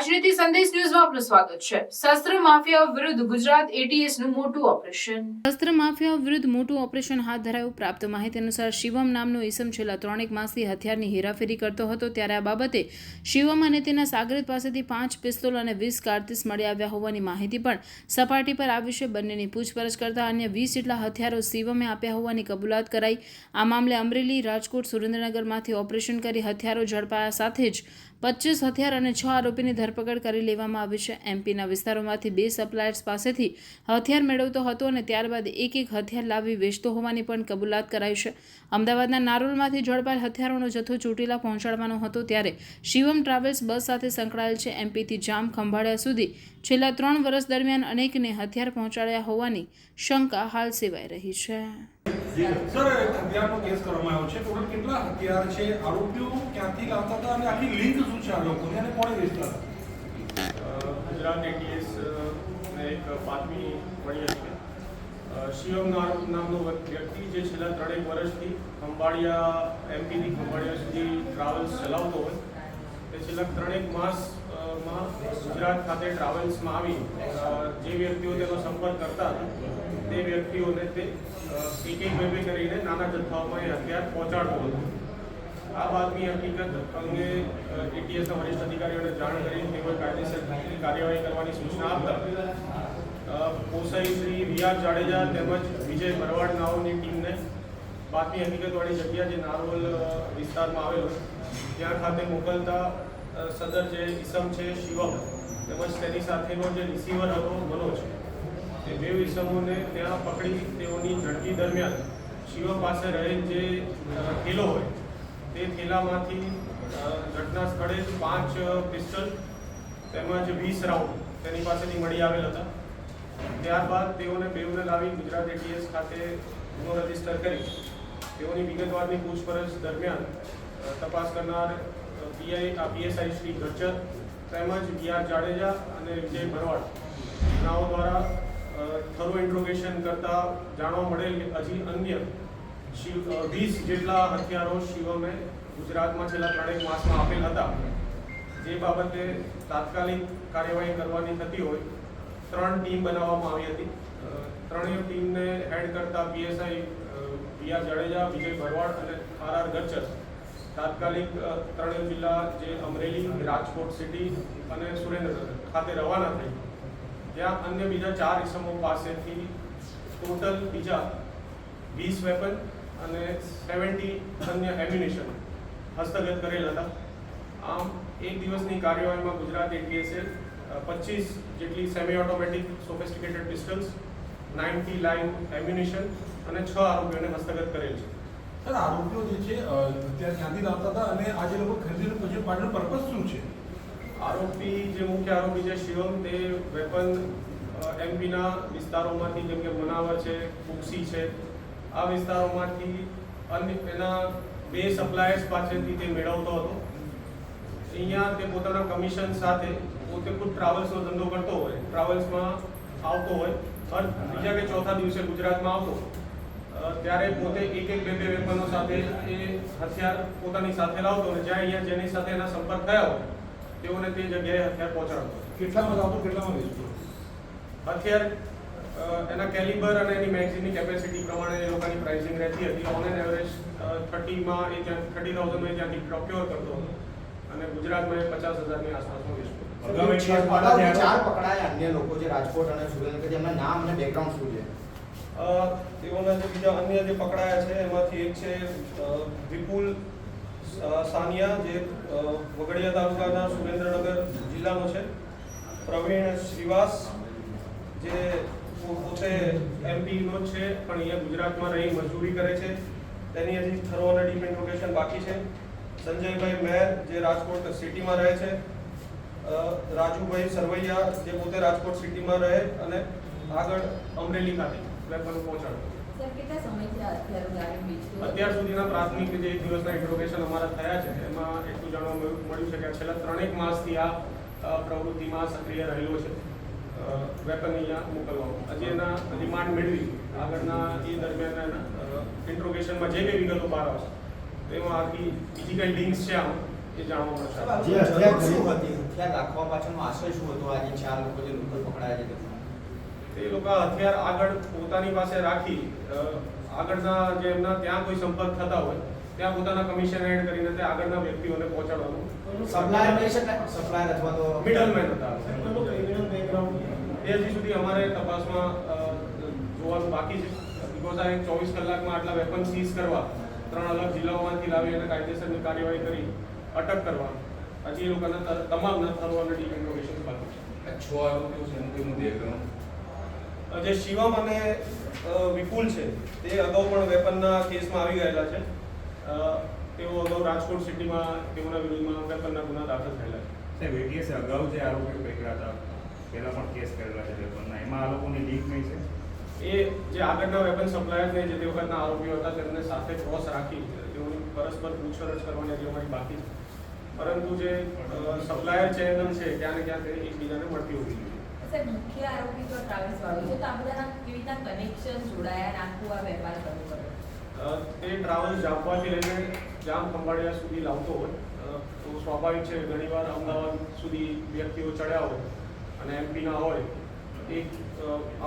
રાજનીતિ સંદેશ ન્યૂઝમાં આપનું સ્વાગત છે. શસ્ત્ર માફિયા વિરુદ્ધ ગુજરાત એટીએસનું મોટું ઓપરેશન. શસ્ત્ર માફિયા વિરુદ્ધ મોટું ઓપરેશન હાથ ધરાયું. પ્રાપ્ત માહિતી અનુસાર શિવમ નામનો ઈસમ છેલ્લા ત્રણેક માસથી હથિયારની હેરાફેરી કરતો હતો. ત્યારે આ બાબતે શિવમ અને તેના સાગરિત પાસેથી પાંચ પિસ્તોલ અને વીસ કારતીસ મળી આવ્યા હોવાની માહિતી પણ સપાટી પર આવી છે. બંનેની પૂછપરછ કરતા અન્ય વીસ જેટલા હથિયારો શિવમે આપ્યા હોવાની કબૂલાત કરાઈ. આ મામલે અમરેલી રાજકોટ સુરેન્દ્રનગરમાંથી ઓપરેશન કરી હથિયારો ઝડપાયા સાથે જ પચીસ હથિયાર અને છ આરોપીની ધરપકડ કરી લેવામાં આવી છે. એમપીના વિસ્તારોમાંથી બે સપ્લાયર્સ પાસેથી હથિયાર મેળવતો હતો અને ત્યારબાદ એક એક હથિયાર લાવી વેચતો હોવાની પણ કબૂલાત કરાઈ છે. અમદાવાદના નારોલમાંથી ઝડપાયેલ હથિયારોનો જથ્થો ચોટીલા પહોંચાડવાનો હતો ત્યારે શિવમ ટ્રાવેલ્સ બસ સાથે સંકળાયેલ છે. એમપીથી જામ ખંભાળિયા સુધી છેલ્લા ત્રણ વર્ષ દરમિયાન અનેકને હથિયાર પહોંચાડ્યા હોવાની શંકા હાલ સેવાઈ રહી છે. કેસ છે. છે? આરોપીઓ ક્યાંથી લાવતા હતા? અને આખી લિંક શું છે આ લોકોની? અને કોણે વેચતા હતા? ગુજરાત એટીએસ ને એક બાતમી મળી હતી શિવમ નામનો વ્યક્તિ જે છેલ્લા ત્રણેક વર્ષથી ખંભાળિયા, એમપીથી ખંભાળિયા સુધી ટ્રાવેલ્સ ચલાવતો હોય તે છેલ્લા ત્રણેક માસમાં ગુજરાત ખાતે ટ્રાવેલ્સમાં આવી જે વ્યક્તિઓ તેનો સંપર્ક કરતા હતા, તે વ્યક્તિઓને તે એક એક કરીને નાના જથ્થાઓમાં એ હથિયાર પહોંચાડતો હતો. આ વાતની હકીકત અંગે એટીએસના વરિષ્ઠ અધિકારીઓને જાણ કરી તેમજ કાયદેસર કાર્યવાહી કરવાની સૂચના આપતા પોસાઈ શ્રી વી જાડેજા તેમજ વિજય ભરવાડ નાઓની ટીમને બાતમી હકીકતવાળી જગ્યા જે નારોલ વિસ્તારમાં આવેલો, ત્યાં ખાતે મોકલતા સદર જે ઇસમ છે શિવમ તેમજ તેની સાથેનો જે રિસીવર હતો મનોજ તે બે ઈસમોને ત્યાં પકડી તેઓની ઝડપી દરમિયાન શિવમ પાસે રહેલ જે કિલો હોય તે થેલામાંથી ઘટના સ્થળે પાંચ પિસ્ટલ, તેમજ વીસ રાઉન્ડ તેની પાસેથી મળી આવેલ હતા. ત્યારબાદ તેઓને બેઉને લાવી ગુજરાત એટીએસ ખાતે ગુનો રજિસ્ટર કરી. તેઓની વિગતવારની પૂછપરછ દરમિયાન તપાસ કરનાર પીઆઈ આ પીએસઆઈ શ્રી ગજ્જર તેમજ બી જાડેજા અને વિજય ભરવાડ નાઓ દ્વારા થરો ઇન્ટ્રોગેશન કરતાં જાણવા મળેલ કે હજી અન્ય શિવ વીસ જેટલા હથિયારો શિવમે ગુજરાતમાં છેલ્લા ત્રણેક માસમાં આપેલ હતા. જે બાબતે તાત્કાલિક કાર્યવાહી કરવાની થતી હોય, ત્રણ ટીમ બનાવવામાં આવી હતી. ત્રણેય ટીમને હેડ કરતા પીએસઆઈ આર જાડેજા, વિજય ભરવાડ અને આર આર ગચ્છર. તાત્કાલિક ત્રણેય જિલ્લા જે અમરેલી, રાજકોટ સિટી અને સુરેન્દ્રનગર ખાતે રવાના થઈ. જ્યાં અન્ય બીજા ચાર ઇસમો પાસેથી ટોટલ બીજા વીસ વેપન અને સેવન્ટી અન્ય એમ્યુનેશન હસ્તગત કરેલ હતા. આમ એક દિવસની કાર્યવાહીમાં ગુજરાત એટીએસે પચીસ જેટલી semi automatic sophisticated pistols ninety line ammunition અને છ આરોપીઓને હસ્તગત કરેલ છે. સર આરોપીઓ જે છે અત્યારે ક્યાંથી લાવતા હતા અને આજે લોકો ખરીદીને પછી પાડવાનો પર્પઝ શું છે? આરોપી જે મુખ્ય આરોપી છે શિવમ તે વેપન એમપીના વિસ્તારોમાંથી જેમ કે મનાવર છે કુક્ષી છે આ વિસ્તારોમાંથી અન્ય એના બે સપ્લાયર્સ પાસેથી તે મેળવતો હતો. અહીંયા તે પોતાના કમિશન સાથે પોતે ખુદ ટ્રાવેલ્સનો ધંધો કરતો હોય ટ્રાવેલ્સમાં આવતો હોય હર બીજા કે ચોથા દિવસે ગુજરાતમાં આવતો ત્યારે પોતે એક એક બે બે વેપનો સાથે એ હથિયાર પોતાની સાથે લાવતો અને જ્યાં અહીંયા જેની સાથે એના સંપર્ક થયા હોય તેઓને તે જગ્યાએ હથિયાર પહોંચાડતો કેટલામાં લાવતો કેટલામાં વેચતો હથિયાર એના કેલિબર અને એની મેગઝીનની કેપેસિટી પ્રમાણે એ લોકોની પ્રાઇસિંગ રહેતી હતી. ઓન એન એવરેજ થર્ટીમાં એ ત્યાં થર્ટી થાઉઝન્ડમાં ત્યાંથી પ્રોક્યોર કરતો હતો. અને ગુજરાતમાં એ પચાસ હજારની આસપાસમાં વેચતો ચાર પકડાયા અન્ય લોકો જે રાજકોટ અને સુરેન્દ્રનગર જેમના નામ અને બેકગ્રાઉન્ડ શું છે? તેઓના જે બીજા અન્ય જે પકડાયા છે એમાંથી એક છે વિપુલ સાનિયા જે વગડિયા તાલુકાના સુરેન્દ્રનગર જિલ્લાનો છે. પ્રવીણ શ્રીવાસ જે પોતે એમપીનો જ છે પણ અહીંયા ગુજરાતમાં રહી મજૂરી કરે છે. તેની હજી થરો અને ડીપ લોકેશન બાકી છે. સંજયભાઈ મેર જે રાજકોટ સિટીમાં રહે છે રાજુભાઈ સરવૈયા જે પોતે રાજકોટ સિટીમાં રહે અને આગળ અમરેલી ખાતે ગાડી વેચતો અત્યાર સુધીના પ્રાથમિક જે એક દિવસના ઇન્ટ્રોગેશન અમારા થયા છે એમાં એટલું જાણવા મળ્યું મળ્યું છે કે છેલ્લા ત્રણેક માસથી આ પ્રવૃત્તિમાં સક્રિય રહેલો છે. વેપન અહીંયા મોકલવાનું હજી એના રિમાન્ડ મેળવી આગળના એ દરમિયાન એના ઇન્ટ્રોગેશનમાં જે કંઈ વિગતો બહાર આવશે તો એમાં આખી બીજી કંઈ લિંક્સ છે આમ એ જાણવા મળશે. હથિયાર રાખવા પાછળનો આશય શું હતો? આજે ચાર લોકો જે લોકો પકડાયા છે તે લોકો હથિયાર આગળ પોતાની પાસે રાખી આગળના જે એમના ત્યાં કોઈ સંપર્ક થતા હોય ત્યાં પોતાના કમિશન એડ કરીને તે આગળના વ્યક્તિઓને પહોંચાડવાનું. સપ્લાયર સપ્લાયર અથવા તો મિડલમેન હતા. હજી સુધી અમારે તપાસમાં જોવાનું બાકી છે. બીકોઝ આ એક ચોવીસ કલાકમાં આટલા વેપન સીઝ કરવા ત્રણ અલગ જિલ્લાઓમાંથી લાવી અને કાયદેસરની કાર્યવાહી કરી અટક કરવા. હજી એ લોકોના ત- તમામના અને ઇન્ફોર્મેશન બાકી છે. છ આરોપીઓ છે એનું કોઈ અ, જે શિવમ અને વિપુલ છે તે અગાઉ પણ વેપનના કેસમાં આવી ગયેલા છે. તેઓ અગાઉ રાજકોટ સિટીમાં તેઓના વિરુદ્ધમાં વેપનના ગુના દાખલ થયેલા છે. સાહેબ એટીએસે અગાઉ જે આરોપીઓ પકડ્યા હતા પહેલા પણ કેસ કરેલા છે વેપનના એમાં આ લોકોની લીક નહીં છે. એ જે આગળના વેપન સપ્લાયરને જે તે વખતના આરોપીઓ હતા તેમને સાથે ક્રોસ રાખી તેઓની પરસ્પર પૂછપરછ કરવાની હજી અમારી બાકી છે. પરંતુ જે સપ્લાયર ચેનલ છે ક્યાં ને ક્યાં એકબીજાને મળતી હોવી જોઈએ. મુખ્ય આરોપી તો ટ્રાવેલ્સ વાળો છે. તો આ બધાના કેવી રીતના કનેક્શન જોડાયા અને આ વેપાર શરૂ કર્યો? તે ટ્રાવેલ્સ જામવાથી લઈને જામ ખંભાળિયા સુધી લાવતો હોય. તો સ્વાભાવિક છે ઘણીવાર અમદાવાદ સુધી વ્યક્તિઓ ચડ્યા હોય. અને એમપીના હોય, એક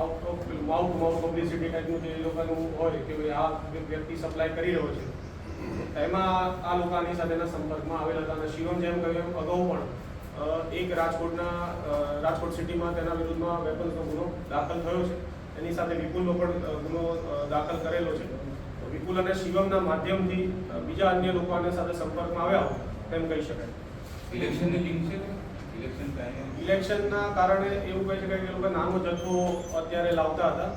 out of mouth mouth publicity ટાઈપનું જે લોકોનું હોય કે ભાઈ આ વ્યક્તિ સપ્લાય કરી રહ્યો છે. એમાં આ લોકો આની સાથેના સંપર્કમાં આવેલા હતા અને શિવમ જેમ કહ્યું એમ અગાઉ પણ એક રાજકોટના રાજકોટ સિટીમાં તેના વિરુદ્ધમાં વેપન્સનો ગુનો દાખલ થયો છે. એની સાથે વિપુલનો પણ ગુનો દાખલ કરેલો છે. વિપુલ અને શિવમના માધ્યમથી બીજા અન્ય લોકો આના સાથે સંપર્કમાં આવ્યા તેમ કહી શકાય. ઇલેક્શનની લિંક છે? ઇલેક્શનના કારણે એવું કહી શકાય કે લોકો નાનો જથ્થો અત્યારે લાવતા હતા.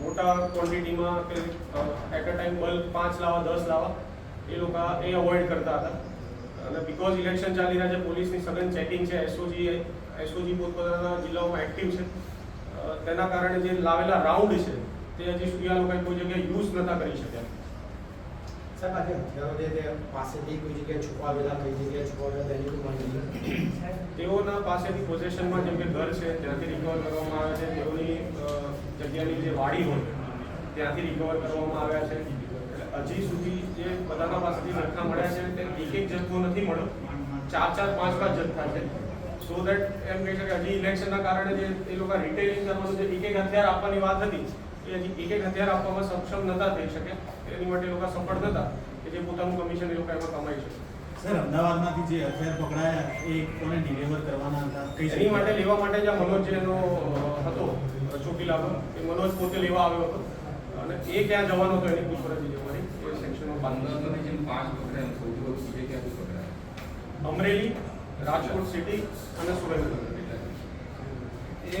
મોટા ક્વોન્ટિટીમાં કે એટ અ ટાઈમ બલ્ક પાંચ લાવવા દસ લાવવા એ લોકો એ અવોઇડ કરતા હતા. અને બીકોઝ ઇલેક્શન ચાલી રહ્યા છે, પોલીસની સઘન ચેકિંગ છે એસઓજી એસઓજી પોતપોતાના જિલ્લાઓમાં એક્ટિવ છે. તેના કારણે જે લાવેલા રાઉન્ડ છે, તે હજી સુધી આ લોકોએ કોઈ જગ્યાએ યુઝ નતા કરી શક્યા. સાહેબ, આજે હથિયારો છે તે પાસેથી કોઈ જગ્યાએ છુપાવેલા કઈ જગ્યાએ છુપાવેલા તેની કોઈ માહિતી. તેઓના પાસેથી પોઝેશનમાં જેમ કે ઘર છે, ત્યાંથી રિકવર કરવામાં આવે છે. તેઓની જગ્યાની જે વાડી હોય, ત્યાંથી રિકવર કરવામાં આવ્યા છે. હજી સુધી જે બધાના પાસેથી જથ્થા મળ્યા છે તે એક એક જથ્થો નથી મળ્યો. ચાર ચાર, પાંચ પાંચ જથ્થા છે. સો દેટ એમ કહી શકાય, હજી ઇલેક્શનના કારણે જે એ લોકો રિટેલિંગ કરવાનું જે એક એક હથિયાર આપવાની વાત હતી એ હજી એક એક હથિયાર આપવામાં સક્ષમ નતા થઈ શકે. એની માટે લોકો સફળ નતા કે જે પોતાનું કમિશન એ લોકો એમાં કમાઈ શકે. સર અમદાવાદમાંથી જે હથિયાર પકડાયા એ કોને ડિલિવર કરવાના હતા? કઈ એની માટે લેવા માટે જે મનોજ જે એનો અ, હતો ચોટીલાનો એ મનોજ પોતે લેવા આવ્યો હતો. અને એ ક્યાં જવાનો હતો એની પૂછપરછ જે અમારી એ સેક્શનમાં પાંચ પંદરસોની જેમ પાંચ પકડાયા સૌથી વધુ બીજે ક્યાંથી પકડાયા? અમરેલી રાજકોટ સિટી અને સુરેન્દ્રનગર. એ